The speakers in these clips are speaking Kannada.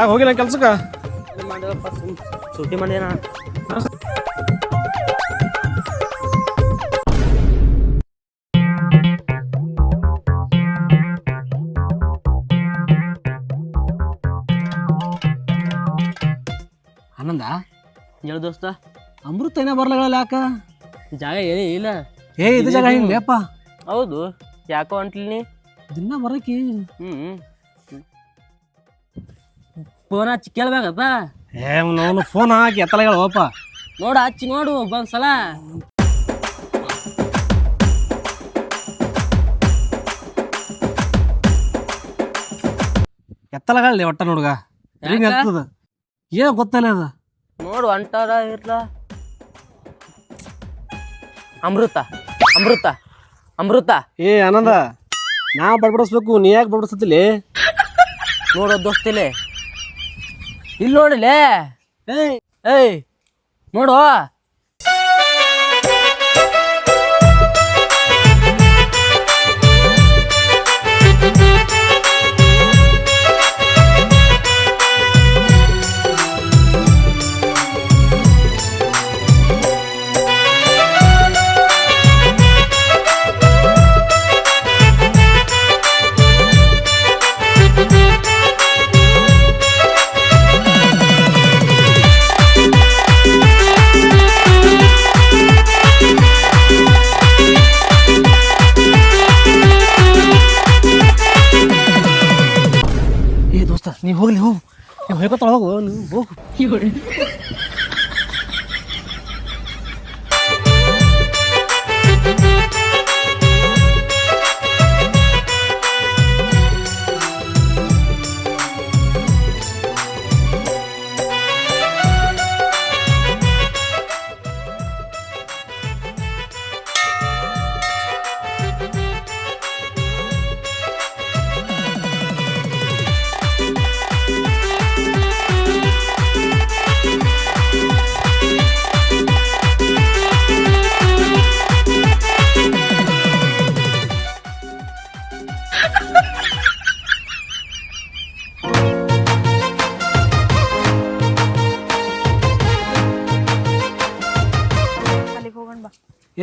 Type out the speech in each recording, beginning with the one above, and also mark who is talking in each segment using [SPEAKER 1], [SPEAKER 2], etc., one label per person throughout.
[SPEAKER 1] ಆಗ ಹೋಗಿಲ್ಲ ಕೆಲ್ಸಕ್ಕೆ?
[SPEAKER 2] ಸುದ್ದಿ ಮಾಡಿದೇನ?
[SPEAKER 3] ಆನಂದ
[SPEAKER 2] ಹೇಳು ದೋಸ್ತ
[SPEAKER 3] ಅಮೃತ ಏನೇ ಬರ್ಲಾಗಲ್ಲ ಯಾಕ?
[SPEAKER 2] ಜಾಗ ಏನೇ ಇಲ್ಲ.
[SPEAKER 3] ಏ ಇದು ಜಾಗ ಹಿಂಗೆ
[SPEAKER 2] ಹೌದು ಯಾಕೋ ಅಂಟ್ಲಿ
[SPEAKER 3] ದಿನ ಬರಕಿ.
[SPEAKER 2] ಹ್ಞೂ ಫೋನ್ ಹಚ್ಚಿ ಕೇಳ್ಬೇಕತ್ತ
[SPEAKER 3] ಏ ಅವನು ಫೋನ್ ಹಾಕಿ ಎತ್ತಲ ಹೇಳಪ್ಪ
[SPEAKER 2] ನೋಡು ಹಚ್ಚಿ ನೋಡು ಒಬ್ಬೊಂದ್ಸಲ
[SPEAKER 3] ಎತ್ತಲಾಗಲ್ಲ ಒಟ್ಟ ನೋಡ್ಗ. ಹೆಂಗೆ
[SPEAKER 2] ಯಾಕ?
[SPEAKER 3] ಎತ್ತದ ಏನು ಗೊತ್ತಲ್ಲ ಅದು?
[SPEAKER 2] ನೋಡು ಅಂಟಾರ ಇರ್ಲ. ಅಮೃತ ಅಮೃತ ಅಮೃತ.
[SPEAKER 3] ಏ ಆನಂದ ನಾ ಬಡ್ಬಡಿಸ್ಬೇಕು ನೀ ಯಾಕೆ ಬಡ್ಬಡಿಸ್ತಿಲ್ಲಿ
[SPEAKER 2] ನೋಡು ದೋಸ್ತಿಲೆ. ಇಲ್ಲಿ ನೋಡಲೇ?
[SPEAKER 3] ಏಯ್.
[SPEAKER 2] ಏಯ್ ನೋಡು.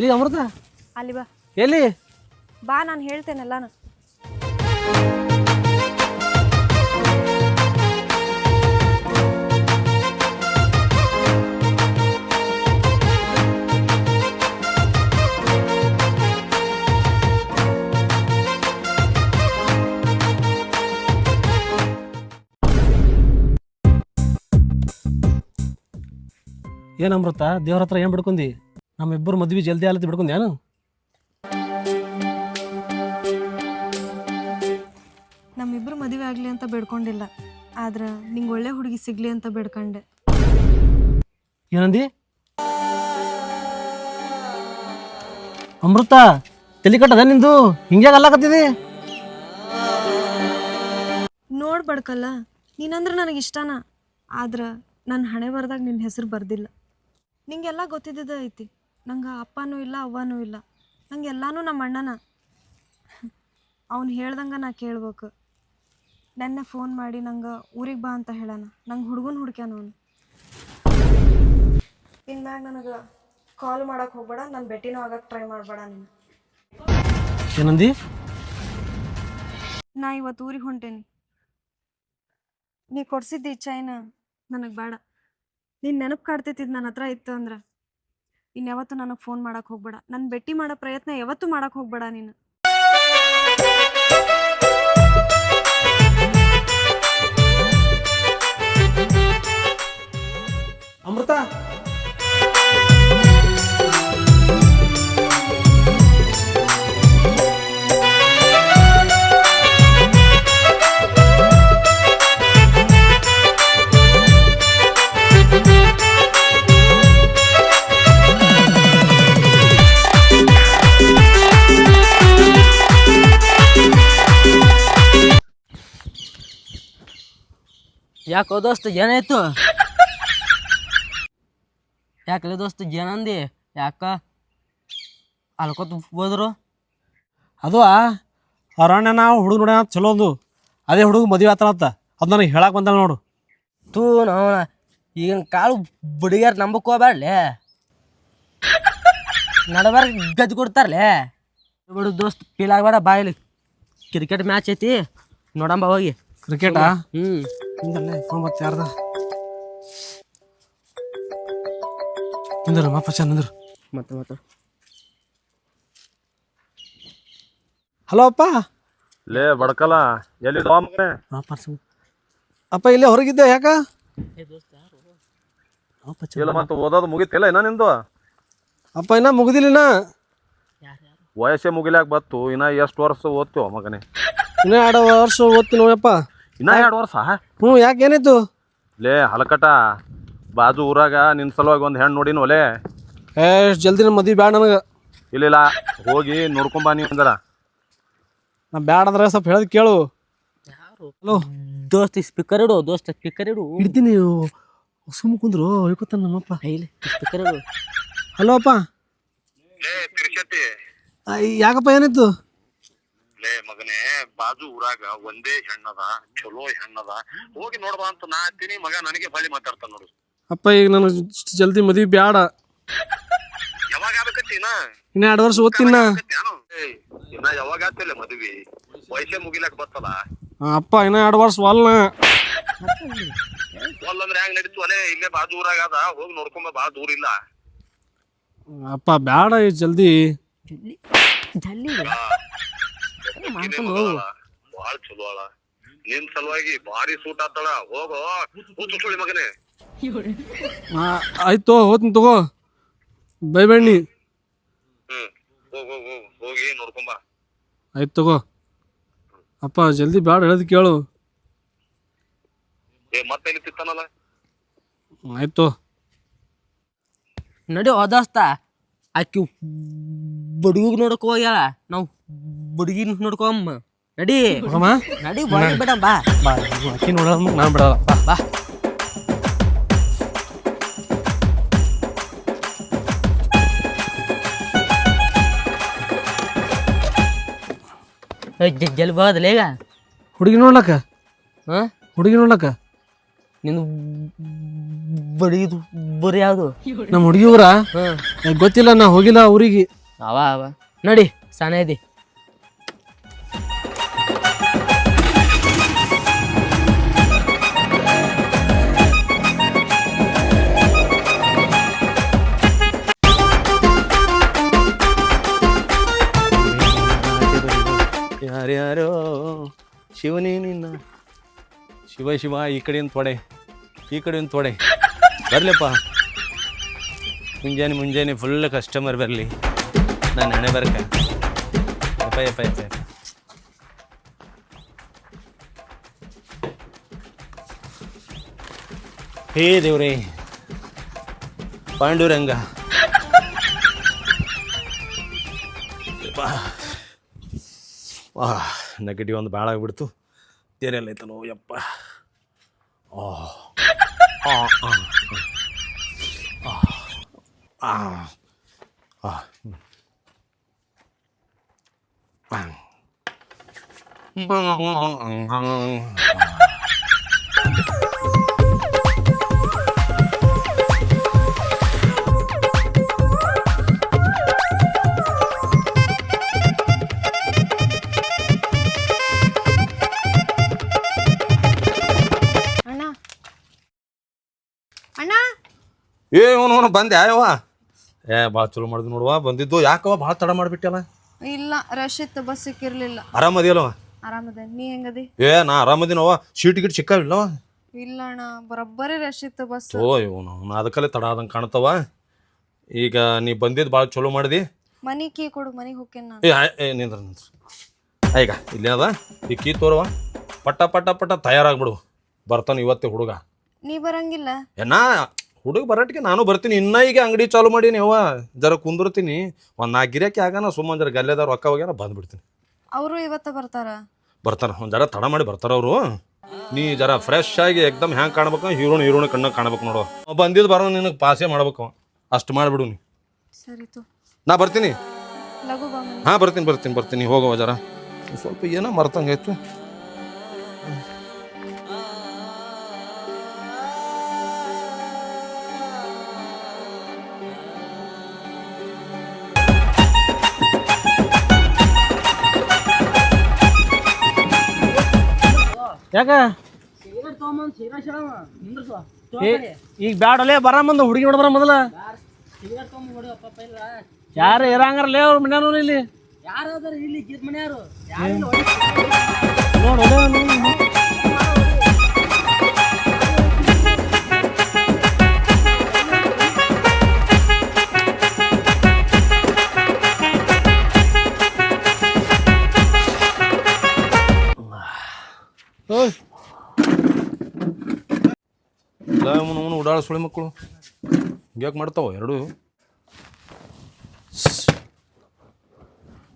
[SPEAKER 3] ಎಲ್ಲಿ ಅಮೃತ?
[SPEAKER 4] ಅಲ್ಲಿ ಬಾ.
[SPEAKER 3] ಎಲ್ಲಿ?
[SPEAKER 4] ಬಾ ನಾನು ಹೇಳ್ತೇನೆಲ್ಲ
[SPEAKER 3] ಏನು ಅಮೃತ? ದೇವ್ರ ಹತ್ರ ಏನ್ ಬಿಡ್ಕೊಂಡಿ? ನಮ್ಮಿಬ್ಬರು ಮದ್ವೆ ಜಲ್ದಿ ಆಲತಿ ಬಿಡ್ಕೊಂಡು ಏನು?
[SPEAKER 4] ನಮ್ಮಿಬ್ಬರು ಮದುವೆ ಆಗಲಿ ಅಂತ ಬೇಡ್ಕೊಂಡಿಲ್ಲ. ಆದ್ರೆ ನಿಂಗೆ ಒಳ್ಳೆ ಹುಡುಗಿ ಸಿಗ್ಲಿ ಅಂತ ಬೇಡ್ಕೊಂಡೆ.
[SPEAKER 3] ಏನಂದಿ? ಅಮೃತ ತಲೆ ಕಟ್ಟದ ನಿಂದು? ಹಿಂಗೆ ಅಲ್ಲಾಕತ್ತಿದಿ?
[SPEAKER 4] ನೋಡ್ ಬಡ್ಕಲ್ಲ ನೀನಂದ್ರೆ ನನಗೆ ಇಷ್ಟನ. ಆದ್ರೆ ನನ್ನ ಹಣೆ ಬರ್ದಾಗ ನಿನ್ನ ಹೆಸರು ಬರ್ದಿಲ್ಲ. ನಿಂಗೆಲ್ಲ ಗೊತ್ತಿದ್ದ ಐತಿ. ನಂಗೆ ಅಪ್ಪನೂ ಇಲ್ಲ ಅವ್ವನೂ ಇಲ್ಲ. ನಂಗೆ ಎಲ್ಲಾನು ನಮ್ಮ ಅಣ್ಣನ. ಅವ್ನು ಹೇಳ್ದಂಗೆ ನಾ ಕೇಳ್ಬೇಕು. ನೆನ್ನೆ ಫೋನ್ ಮಾಡಿ ನಂಗೆ ಊರಿಗೆ ಬಾ ಅಂತ ಹೇಳೋಣ. ನಂಗೆ ಹುಡುಗನ ಹುಡ್ಕ್ಯಾನ ಅವನು. ಇನ್ಮ್ಯಾಗ ನನಗೆ ಕಾಲ್ ಮಾಡಕ್ಕೆ ಹೋಗ್ಬೇಡ ನನ್ನ ಭೇಟಿನೂ ಆಗಕ್ಕೆ ಟ್ರೈ ಮಾಡಬೇಡ ನೀನು.
[SPEAKER 3] ಏನಂದಿ?
[SPEAKER 4] ನಾ ಇವತ್ತು ಊರಿಗೆ ಹೊಂಟೇನಿ. ನೀ ಕೊಡ್ಸಿದ್ದಿ ಚೈನ ನನಗೆ ಬೇಡ. ನೀನು ನೆನಪು ಕಾಡ್ತೈತಿದ್ ನನ್ನ ಹತ್ರ ಇತ್ತು ಅಂದ್ರೆ. ಇನ್ಯಾವತ್ತೂ ನನಗೆ ಫೋನ್ ಮಾಡಕ್ಕೆ ಹೋಗ್ಬೇಡ. ನನ್ನ ಭೇಟಿ ಮಾಡೋ ಪ್ರಯತ್ನ ಯಾವತ್ತು ಮಾಡಕ್ಕೆ ಹೋಗ್ಬೇಡ ನೀನು.
[SPEAKER 3] ಅಮೃತ?
[SPEAKER 2] ಯಾಕೋ ದೋಸ್ತ ಏನಾಯ್ತು? ಯಾಕಲೆ ದೋಸ್ತ ಏನಂದಿ? ಯಾಕ? ಅಲ್ಕೋತ ಹೋದ್ರು?
[SPEAKER 3] ಅದು ಅರಣ್ಯ ನಾವು ಹುಡುಗ ನೋಡ ಚಲೋ ಒಂದು ಅದೇ ಹುಡುಗ ಮದುವೆ ಆತನತ್ತ ಅದು ನನಗೆ ಹೇಳಕ್ ಬಂದ ನೋಡು.
[SPEAKER 2] ತೂ ನೋಣ ಈಗಿನ ಕಾಳು ಬುಡಿಗಾರ ನಂಬಕ್ ಹೋಗ್ಬೇಡ್ಲೆ ನಡಬಾರ ಗದ್ದು ಕೊಡ್ತಾರಲೆ? ಬಿಡು ದೋಸ್ತ್ ಫೀಲ್ ಆಗ್ಬೇಡ ಬಾಯಲ್ಲಿ. ಕ್ರಿಕೆಟ್ ಮ್ಯಾಚ್ ಐತಿ. ನೋಡಂಬ ಹೋಗಿ.
[SPEAKER 3] ಕ್ರಿಕೆಟಾ
[SPEAKER 2] ಹ್ಞೂ
[SPEAKER 3] ಹಿಂದಲ್ಲೇ ಫೋನ್ ಮತ್ತೆ ಯಾರ್ದ ನಿಂದ್ರು ಮಪ್ಪ ಚಂದ್ರು
[SPEAKER 2] ಮತ್ತೆ ಮತ್ತೆ
[SPEAKER 3] ಹಲೋ ಅಪ್ಪ
[SPEAKER 1] ಲೇ ಬಡ್ಕಲ ಎಲ್ಲಿ ಮಗನೇ?
[SPEAKER 3] ಅಪ್ಪ ಇಲ್ಲೇ ಹೊರಗಿದ್ದೆ ಯಾಕ.
[SPEAKER 1] ಇಲ್ಲ ಮತ್ತೆ ಓದೋದು ಮುಗಿತಿಲ್ಲ ಇನ್ನ ನಿಂದು?
[SPEAKER 3] ಅಪ್ಪ ಇನ್ನ ಮುಗಿದಿಲ್ಲ
[SPEAKER 1] ವಯಸ್ಸೇ ಮುಗಿಲಾಕ ಬತ್ತು ಇನ್ನ ಎಷ್ಟು ವರ್ಷ ಓದ್ತೀವ ಮಗನೇ?
[SPEAKER 3] ಇನ್ನ ಎರಡು ವರ್ಷ ಓದ್ತೀನಿ ಅಪ್ಪ
[SPEAKER 1] ಇನ್ನ ಎರಡು ವರ್ಷ
[SPEAKER 3] ಹ್ಞೂ ಯಾಕೆ ಏನಿತ್ತು
[SPEAKER 1] ಲೇ ಹಲಕಟ. ಬಾಜು ಊರಾಗ ನಿನ್ನ ಸಲುವಾಗಿ ಒಂದು ಹೆಣ್ಣು ನೋಡಿನ ಒಲೆ
[SPEAKER 3] ಏ ಜಲ್ದಿ ನಮ್ಮ ಮದ್ವೆ ಬ್ಯಾಡ ನನಗೆ.
[SPEAKER 1] ಇಲ್ಲ ಹೋಗಿ ನೋಡ್ಕೊಂಬಾ ನೀವು ಅಂದ್ರ.
[SPEAKER 3] ನಾ ಬ್ಯಾಡ ಅಂದ್ರೆ ಸ್ವಲ್ಪ ಹೇಳೋದು ಕೇಳು. ಹಲೋ?
[SPEAKER 2] ದೋಸ್ತ್ ಸ್ಪೀಕರ್ ಇಡು ದೋಸ್ತ ಸ್ಪೀಕರ್ ಇಡು.
[SPEAKER 3] ಇಡ್ತೀನಿ. ಸುಮ್ಮ ಕುಂದ್ರು ಹೋಯ್ಕೋತಾನ ನಮ್ಮಪ್ಪ
[SPEAKER 2] ಇಲ್ಲಿ ಸ್ಪೀಕರ್ ಇಡು.
[SPEAKER 3] ಹಲೋ ಅಪ್ಪ. ಯಾಕಪ್ಪ ಏನಾಯ್ತು
[SPEAKER 5] ಲೇ ಮಗನೇ ಬಾಜು ಊರಾಗ ಒಂದೇ ಹೆಣ್ಣದ ಚಲೋ ಹೆಣ್ಣದ. ಹೋಗಿ ನೋಡ್ಬಾ ಅಂತ ನಾ ಹತ್ತೀನಿ ಮಗ ನನಗೆ ಬಳ್ಳಿ ಮಾತಾಡ್ತಾನ ನೋಡು.
[SPEAKER 3] ಅಪ್ಪ ಈಗ ನನಗೆ ಇಷ್ಟ್ ಜಲ್ದಿ ಮದ್ವಿ ಬ್ಯಾಡ.
[SPEAKER 5] ಯಾವಾಗ ಆಗ್ಬೇಕತ್ತೀನ
[SPEAKER 3] ಇನ್ನ? ಎರಡು ವರ್ಷ ಓದ್ತೀನಿ ನಾ.
[SPEAKER 5] ಇನ್ನ ಯಾವಾಗ ಆಗ್ತಿಲ್ಲ ಮದ್ವಿ? ವಯಸ್ಸೇ ಮುಗಿಲಕ್ ಬರ್ತಲ್ಲ
[SPEAKER 3] ಆ, ಅಪ್ಪ ಇನ್ನ ಎರಡು ವರ್ಷ ವಾಲ್ನ
[SPEAKER 5] ಒಲ್ಲಂದ್ರೆ ಹೆಂಗ್ ನಡೀತು? ಅಲ್ಲೇ ಇಲ್ಲೇ ಬಾಜು ಊರಾಗ ಅದ. ಹೋಗಿ ನೋಡ್ಕೊಂಬ ಬಾ ದೂರ ಇಲ್ಲ.
[SPEAKER 3] ಅಪ್ಪ ಬ್ಯಾಡ ಈ ಜಲ್ದಿ.
[SPEAKER 2] ಜಲ್ದಿ ಜಲ್ದಿ
[SPEAKER 5] ಮಾಡ್ಕೊಂಡು ಹೋಗು ಬಾಳ ಚಲೋ ಅಳ ನಿನ್ ಸಲುವಾಗಿ ಭಾರಿ ಸೂಟ್ ಆತಳ. ಹೋಗೋ. ಹುಚ್ಚು ಸುಳಿ ಮಗನೇ.
[SPEAKER 3] ಆಯ್ತು ಹೋಗ್ತೀನಿ ತಗೋ. ಬೈಬೇಡಿ
[SPEAKER 5] ಹ್ಮ್. ಹೋಗ್ ಹೋಗ್ ಹೋಗ್. ಹೋಗಿ ನೋಡ್ಕೊಂಬ.
[SPEAKER 3] ಆಯ್ತು ತಗೋ. ಅಪ್ಪ ಜಲ್ದಿ ಬ್ಯಾಡ ಹೇಳೋದು ಕೇಳು.
[SPEAKER 5] ಏ ಮತ್ತೆ ಎಲ್ಲಿ ತಿತ್ತಾನಲ್ಲ
[SPEAKER 3] ಆಯ್ತು
[SPEAKER 2] ನಡಿ ದೋಸ್ತ. ಆಕಿ ಬಡುಗ ನೋಡಕ್ ಹೋಗ್ಯಾಳ. ನಾವು ಬಡುಗಿನ ನೋಡ್ಕೊಮ್ಮ ನಡಿ.
[SPEAKER 3] ಹೋಗಮ್ಮ
[SPEAKER 2] ನಡಿ ಬಿಡ ಬಾ
[SPEAKER 3] ಬಾ ಅಕ್ಕಿ ನೋಡೋಣ ನಾನು ಬಿಡಲ್ಲ. ಬಾ.
[SPEAKER 2] ಬಾ. ಜಲ್ ಬೋದಲ್ಲ ಈಗ.
[SPEAKER 3] ಹುಡುಗಿ ನೋಡ್ಲಕ್ಕ?
[SPEAKER 2] ಹಾಂ?
[SPEAKER 3] ಹುಡುಗಿ ನೋಡ್ಲಕ್ಕ?
[SPEAKER 2] ನಿಂದು ಬಡುಗಿದು ಬರೀ ಯಾವುದು?
[SPEAKER 3] ನಮ್ಮ ಹುಡುಗಿ ಊರ? ಗೊತ್ತಿಲ್ಲ ನಾ ಹೋಗಿಲ್ಲ ಊರಿಗೆ.
[SPEAKER 2] ಅವ ಅವ. ನಡಿ ಸಣ್ಣ ಇದಿ
[SPEAKER 1] ಯಾರ್ಯಾರೋ ಶಿವನೇ ನಿನ್ನ. ಶಿವ ಶಿವ, ಈ ಕಡೆಯಿಂದ ತೊಡೆ, ಈ ಕಡೆಯಿಂದ ತೊಡೆ. ಬರಲಪ್ಪ. ಮುಂಜಾನೆ ಮುಂಜಾನೆ ಫುಲ್ ಕಸ್ಟಮರ್ ಬರಲಿ. ನಾನು ಹಣೆ ಬರ್ಕ. ಯಪ್ಪ ಯಪ್ಪ. ಹೇ ದೇವ್ರೇ, ಪಾಂಡುರಂಗ. ಯಪ್ಪ. ವಾ ನೆಗೆಟಿವ್ ಒಂದು ಭಾಳ ಆಗ್ಬಿಡ್ತು ತೆರೆಯಲ್ಲ ಐತನೋ ಯಪ್ಪ ಆ. ಏ ಇವನು ಬಂದೆ ಆಯವ್ವ. ಏ ಭಾಳ ಚಲೋ ಮಾಡಿದ್ ನೋಡುವ ಬಂದಿದ್ದು. ಯಾಕವ ಭಾಳ ತಡ ಮಾಡಿಬಿಟ್ಟಲ್ಲ
[SPEAKER 4] ಇಲ್ಲ ರಶ್ ಇತ್ತು ಬಸ್ ಸಿಕ್ಕಿರ್ಲಿಲ್ಲ.
[SPEAKER 1] ಆರಾಮದಿಯಲ್ಲವ
[SPEAKER 4] ಆರಾಮದ ನೀ ಹೆಂಗದಿ?
[SPEAKER 1] ಏ ನಾ ಆರಾಮದಿನವ ಸೀಟ್ ಗಿಟ್ ಸಿಕ್ಕಾವಿಲ್ಲವ
[SPEAKER 4] ಇಲ್ಲ ಅಣ್ಣ ಬರೋಬ್ಬರಿ ರಶ್ ಇತ್ತು ಬಸ್
[SPEAKER 1] ಓ ಇವನು ನಾ ಅದಕ್ಕಲ್ಲೇ ತಡ ಆದಂಗೆ ಕಾಣ್ತವ ಈಗ ನೀ ಬಂದಿದ್ದು ಭಾಳ ಚಲೋ ಮಾಡಿದಿ.
[SPEAKER 4] ಮನಿ ಕೀ ಕೊಡು ಮನಿಗೆ ಹೋಗ್ತೇನೆ ನಾನು.
[SPEAKER 1] ಏ ಆಯ್- ಏ ನಿಂದ್ರ ಈಗ ಈ ಕೀ ತೋರವ ಪಟ್ಟ ಪಟ್ಟ ಪಟ್ಟ ತಯಾರಾಗ್ಬಿಡು. ಬರ್ತಾನೆ ಇವತ್ತೇ ಹುಡುಗ.
[SPEAKER 4] ನೀ ಬರಂಗಿಲ್ಲ?
[SPEAKER 1] ಏನ ಹುಡುಗ ಬರಟ್ಟಿಗೆ ನಾನು ಬರ್ತೀನಿ ಇನ್ನ ಈಗ ಅಂಗಡಿ ಚಾಲು ಮಾಡೀನಿ ಅವ್ವ. ಜರ ಕುಂದಿರ್ತೀನಿ. ಒಂದು ನಾಲ್ಕು ಗಿರಾಕಿ ಆಗಾನ ಸುಮ್ಮನೆ ಜರ ಗಲ್ಲೆದಾರ ರೊಕ್ಕ ಹೋಗ್ಯಾನ ಬಂದ್ಬಿಡ್ತೀನಿ.
[SPEAKER 4] ಅವರು ಇವತ್ತ ಬರ್ತಾರ?
[SPEAKER 1] ಬರ್ತಾರ ಒಂದು ಜರ ತಡ ಮಾಡಿ ಬರ್ತಾರ ಅವರು. ನೀ ಜರ ಫ್ರೆಶ್ ಆಗಿ ಎಕ್ದಮ್ ಹ್ಯಾಂಗೆ ಕಾಣ್ಬೇಕು? ಹೀರೋಣ ಹೀರೋಣ ಕಣ್ಣಾಗ ಕಾಣ್ಬೇಕು ನೋಡು. ಬಂದಿದ್ದು ಬರೋ ನಿನಗೆ ಪಾಸೇ ಮಾಡ್ಬೇಕು. ಅಷ್ಟು ಮಾಡಿಬಿಡು ನೀ.
[SPEAKER 4] ಸರಿತು
[SPEAKER 1] ನಾ ಬರ್ತೀನಿ.
[SPEAKER 4] ಲಘು ಬಾ ಮನೆ
[SPEAKER 1] ಹಾಂ ಬರ್ತೀನಿ ಬರ್ತೀನಿ ಬರ್ತೀನಿ. ಹೋಗುವ ಜರ. ಸ್ವಲ್ಪ ಏನೋ ಮರ್ತಂಗಾಯ್ತು
[SPEAKER 3] ಯಾಕ? ಈಗ ಬ್ಯಾಡಲೇ ಬರ ಮುಂದ ಹುಡುಗಿ ನೋಡ್ ಬರ ಮೊದಲ.
[SPEAKER 2] ಯಾರ ತೊಗೊಂಡು ಹೊಡಿಯೋ ಪಾಪ ಇಲ್ಲ
[SPEAKER 3] ಯಾರು ಅವ್ರ ಇಲ್ಲಿ?
[SPEAKER 2] ಯಾರಾದ್ರೂ ಇಲ್ಲಿ ಮನೆಯವರು ಮನ್ಯಾರು?
[SPEAKER 3] ನೋಡು ಅವನು
[SPEAKER 1] ಸುಳಿ ಮಕ್ಕಳು. ಹಿಂಗ್ಯಾಕೆ ಮಾಡ್ತಾವ ಎರಡು?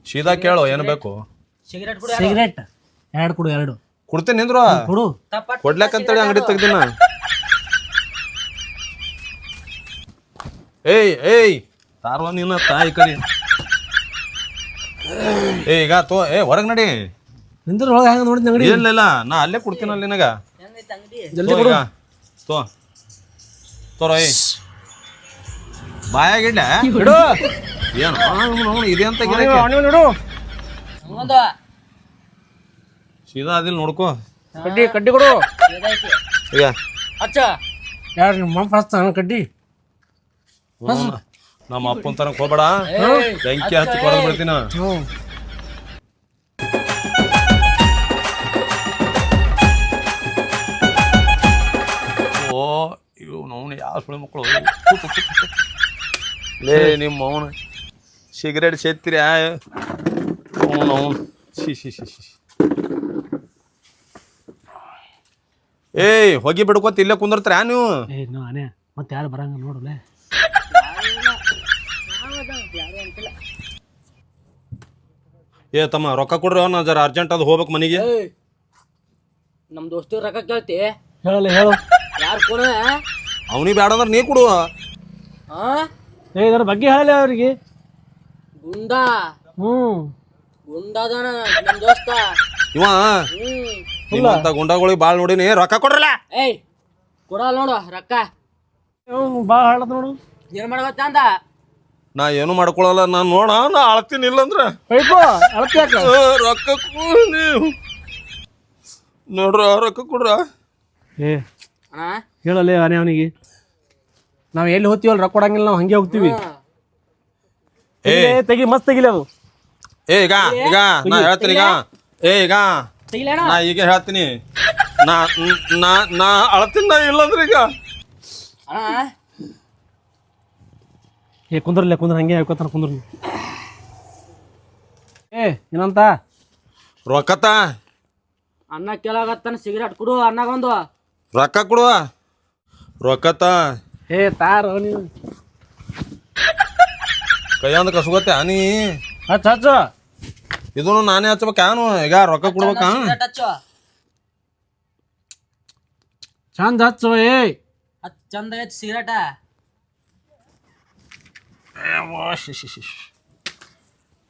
[SPEAKER 1] ಸೀದಾ ಕೇಳು ಏನು ಬೇಕು?
[SPEAKER 2] ಸಿಗರೇಟ್ ಕೂಡ
[SPEAKER 3] ಸಿಗರೇಟ್ ಎರಡು ಕೊಡು ಎರಡು.
[SPEAKER 1] ಕೊಡ್ತೀನಿ ನಿಂದ್ರು?
[SPEAKER 3] ಕೊಡು.
[SPEAKER 1] ಕೊಡ್ಲಾಕಂತೇಳಿ ಅಂಗಡಿ ತೆಗ್ದಿನ? ಏಯ್ ಏಯ್ ತಾರ್ವ ನೀನ ತಾಯಿ ಕಡಿ. ಏ ಈಗ ತೋ ಏ ಹೊರಗ್ ನಡಿ.
[SPEAKER 3] ನಿಂದ್ರ ಒಳಗೆ ಹೆಂಗ ನೋಡಿದ್ ಅಂಗಡಿ?
[SPEAKER 1] ಇಲ್ಲ ಇಲ್ಲ ನಾ ಅಲ್ಲೇ ಕೊಡ್ತೀನಲ್ಲ ನಿನಗ.
[SPEAKER 2] ಹೆಂಗೈತೆ ಅಂಗಡಿ?
[SPEAKER 3] ಜಲ್ದಿ ಕೊಡು.
[SPEAKER 1] ತೋ. ತೋರ ಏಯ್. ಬಾಯಾಗಿಡ್ಲ
[SPEAKER 3] ಇಡು.
[SPEAKER 1] ಏನು? ಇದೆ ಅಂತ
[SPEAKER 3] ಇಡು
[SPEAKER 2] ಹಂಗೊಂದು
[SPEAKER 1] ಸೀದಾ ಅದಿಲ್ಲ ನೋಡ್ಕೋ.
[SPEAKER 3] ಕಡ್ಡಿ ಕಡ್ಡಿ ಕೊಡು.
[SPEAKER 2] ಇದೈತಿ
[SPEAKER 1] ಈಗ
[SPEAKER 2] ಹಚ್ಚ
[SPEAKER 3] ಯಾರು ನಿಮ್ಮ ಮಮ್ಮ ಹಚ್ತಾನ ಕಡ್ಡಿ?
[SPEAKER 1] ನಮ್ಮ ಅಪ್ಪನ ತನಕ ಹೋಗ್ಬೇಡ. ಬೆಂಕಿ ಹಚ್ಚಿ ಕೊಡದ್ ಬಿಡ್ತೀನ. ಅವನು ಯಾವ ಸುಳಿ ಮಕ್ಕಳು? ಲೇ ನಿಮ್ಮ ಅವನು ಸಿಗರೇಟ್ ಸೇತ್ತೀರಿ ಅವನು ಅವನು ಶಿ ಶಿ ಶಿ ಶಿ ಏಯ್ ಹೋಗಿ ಬಿಡ್ಕೋತ ಇಲ್ಲೇ ಕುಂದಿರ್ತೀರ ನೀವು?
[SPEAKER 3] ಏ ನಾನೇ ಮತ್ತೆ ಯಾರು ಬರಂಗ ನೋಡಲೆ
[SPEAKER 1] ಏ ತಮ್ಮ ರೊಕ್ಕ ಕೊಡ್ರಿ ಅವ್ನ ಜರ ಅರ್ಜೆಂಟ್ ಅದು ಹೋಗ್ಬೇಕು ಮನೆಗೆ.
[SPEAKER 2] ನಮ್ಮ ದೋಸ್ತ ರೊಕ್ಕ ಕೇಳ್ತಿ?
[SPEAKER 3] ಹೇಳಲ್ಲ ಹೇಳು.
[SPEAKER 2] ಯಾರು ಕೊಡ
[SPEAKER 1] ಅವನಿಗೆ ಬೇಡ ಅಂದ್ರೆ ನೀ ಕೊಡು.
[SPEAKER 2] ಆ?
[SPEAKER 3] ಏ ಇದರ ಬಗ್ಗೆ ಹೇಳಲ್ಲ ಅವ್ರಿಗೆ.
[SPEAKER 2] ಗುಂಡ?
[SPEAKER 3] ಹ್ಞೂ
[SPEAKER 2] ಗುಂಡದನ ನಮ್ಮ ದೋಸ್ತ.
[SPEAKER 1] ಇವ
[SPEAKER 2] ಹ್ಮ್.
[SPEAKER 1] ನಿಮ್ಮಂತ ಗುಂಡಗಳಿಗೆ ಭಾಳ ನೋಡಿನಿ ರೊಕ್ಕ ಕೊಡ್ರಲ್ಲ?
[SPEAKER 2] ಏಯ್ ಕೊಡಲ್ಲ ನೋಡು ರೊಕ್ಕ.
[SPEAKER 3] ಬಾ ಹಾಳದ ನೋಡು.
[SPEAKER 2] ಏನ್ ಮಾಡ್ಬೇಕ ಅಂದ?
[SPEAKER 1] ನಾ ಏನು ಮಾಡ್ಕೊಳಲ್ಲ ನಾನು ನೋಡ ನಾ ಅಳ್ತೀನಿ ಇಲ್ಲಂದ್ರ. ಆ, ರೊಕ್ಕ ಕೊಡು ನೀವು. ನೋಡ್ರ ರೊಕ್ಕ ಕೊಡ್ರ.
[SPEAKER 3] ಏ
[SPEAKER 2] ಅಣ್ಣ
[SPEAKER 3] ಹೇಳಲ್ಲ ಅವನೇ ಅವನಿಗೆ. ನಾವು ಎಲ್ಲಿ ಹೋಗ್ತೀವಲ್ಲ ರೊಕ್ಕ ಕೊಡಂಗಿಲ್ಲ ನಾವು ಹಂಗೆ ಹೋಗ್ತೀವಿ.
[SPEAKER 1] ಏ
[SPEAKER 3] ಏ. ತೆಗಿ ಮಸ್ತ್ ತೆಗಿಲಿ ಅದು.
[SPEAKER 1] ಏ ಈಗ ಈಗ ನಾ ಹೇಳ್ತೀನಿ ಈಗ. ಏ ಈಗ.
[SPEAKER 2] ತೆಗಿಲೇಣ
[SPEAKER 1] ನಾ ಈಗ ಹೇಳ್ತೀನಿ. ನಾ ನಾ ನಾ ಅಳ್ತೀನಿ ನಾ ಇಲ್ಲಂದ್ರ ಈಗ.
[SPEAKER 2] ಅಣ್ಣ.
[SPEAKER 3] ಏ ಕುಂದ್ರಲ್ಲ ಕುಂದ್ರ ಹಂಗೆ ಹೇಳ್ಕೊತಾನ ಕುಂದ್ರ ಏ ಏನಂತ?
[SPEAKER 1] ರೊಕ್ಕತ?
[SPEAKER 2] ಅನ್ನ ಕೇಳಾಗತ್ತಾನ ಸಿಗರೇಟ್ ಕೊಡು ಅನ್ನಗೊಂದು
[SPEAKER 1] ರೊಕ್ಕ ಕೊಡುವ? ರೊಕ್ಕತ?
[SPEAKER 3] ಏ ತಾರ ನೀವು
[SPEAKER 1] ಕೈಯಂದ ಕಸ್ಕೋತೆ ನೀ
[SPEAKER 3] ಹಚ್ಚ ಹಚ್ಚ.
[SPEAKER 1] ಇದನ್ನು ನಾನೇ ಹಚ್ಬೇಕಾನು ಈಗ ರೊಕ್ಕ ಕೊಡ್ಬೇಕಾ?
[SPEAKER 2] ಹಚ್ಚು
[SPEAKER 3] ಚಂದ ಹಚ್ಚು ಏ.
[SPEAKER 2] ಹತ್ ಚಂದ ಐತಿ ಸಿಗರೇಟ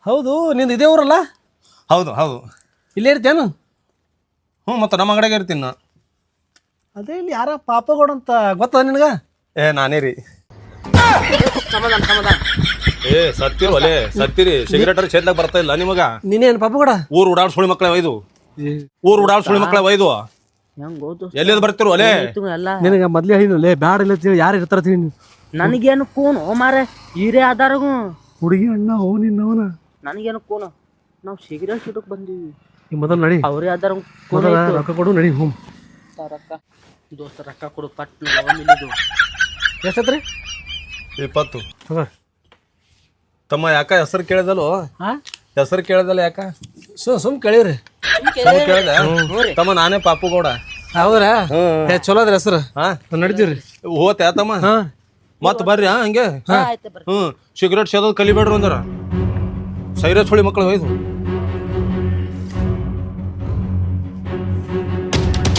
[SPEAKER 3] ಹೌದು ನಿಂದು ಇದೇ ಊರಲ್ಲ?
[SPEAKER 1] ಹೌದು ಹೌದು.
[SPEAKER 3] ಇಲ್ಲೇ ಇರ್ತೇನು
[SPEAKER 1] ಹ್ಞೂ ಮತ್ತೆ ನಮ್ಮ ಅಂಗಡಿಗೆ ಇರ್ತೀನಿ ನಾ
[SPEAKER 3] ಅದೇ ಇಲ್ಲಿ ಯಾರ ಪಾಪಗೋಡಂತ ಗೊತ್ತದ ನಿನಗ?
[SPEAKER 1] ಏ ನಾನೇ ರೀ.
[SPEAKER 2] ಸಮಾಧಾನ ಸಮಾಧಾನ.
[SPEAKER 1] ಏ ಸತ್ಯ ಒಲೆ ಸತ್ತಿರಿ. ಸಿಗರೇಟರ್ ಸೇದ್ಲಾಗ ಬರ್ತಾ ಇಲ್ಲ ನಿಮಗ?
[SPEAKER 3] ನೀನೇನ್ ಪಾಪ ಕೂಡ?
[SPEAKER 1] ಊರ್ ಉಡಾಳ್ ಸುಳಿ ಮಕ್ಕಳೇ ಒಯ್ದು. ಊರ್ ಉಡಾಳ್ ಸುಳಿ ಮಕ್ಳ ಒಯ್ದು.
[SPEAKER 2] ಹೆಂಗ್ ಗೊತ್ತು
[SPEAKER 1] ಎಲ್ಲಿದ್ ಬರ್ತಿರು ಒಲೆ
[SPEAKER 2] ಎಲ್ಲ?
[SPEAKER 3] ನಿನಗೆ ಮೊದ್ಲೇ ಹೇಳಿನು ಲೇ ಬ್ಯಾಡ ಇಲ್ಲ ತಿಳಿ ಯಾರು ಇರ್ತಾರ ತಿಳಿ
[SPEAKER 2] ನನಗೇನು ಓ ಮಾರೆ ಹೀರೆ ಆಧಾರಗು
[SPEAKER 3] ಹುಡುಗಿ ಅಣ್ಣ ಓ ನಿನ್ನವನ
[SPEAKER 2] ನನಗೇನು ಕೂನು. ನಾವು ಸಿಗರೇಟ್ ಸಿಟಕ್ ಬಂದೀವಿ.
[SPEAKER 3] ಈ ಮೊದಲು ನಡಿ.
[SPEAKER 2] ಅವ್ರೇ ಆಧಾರ
[SPEAKER 3] ರೊಕ್ಕ ಕೊಡು ನಡಿ ಹೋಮ್
[SPEAKER 2] ರೊಕ್ಕ ದೋಸ್ತ ರೊಕ್ಕ ಕೊಡು ಪಟ್ ಮಿಲಿದು
[SPEAKER 3] ಎಷ್ಟತ್ರಿ?
[SPEAKER 1] ಇಪ್ಪತ್ತು. ತಮ್ಮ ಯಾಕ ಹೆಸರು ಕೇಳಿದಲು
[SPEAKER 3] ಹಾ?
[SPEAKER 1] ಹೆಸರು ಕೇಳಿದಲ್ಲ ಯಾಕ?
[SPEAKER 3] ಸೊ ಸುಮ್ ಕೇಳಿವ್ರಿ
[SPEAKER 1] ಕೇಳಿದ ಕೇಳ್ದೆ? ತಮ್ಮ ನಾನೇ ಪಾಪು ಗೌಡ.
[SPEAKER 3] ಹೌದ್ರಾ? ಏ ಚಲೋ ಅದ್ರಿ ಹೆಸರು.
[SPEAKER 1] ಹಾ.
[SPEAKER 3] ನಡಿತೀವ್ರಿ.
[SPEAKER 1] ಹೋತ ತಮ್ಮ?
[SPEAKER 3] ಹಾ.
[SPEAKER 1] ಮತ್ ಬರ್ರಿ ಹಾ ಹಂಗೆ? ಹ್ಮ್. ಸಿಗರೇಟ್ ಸೇದೋದು ಕಲಿಬೇಡ್ರಿ ಅಂದ್ರ ಸೈರಸ್ ಹೊಳಿ ಮಕ್ಕಳು ಒಯ್ದು.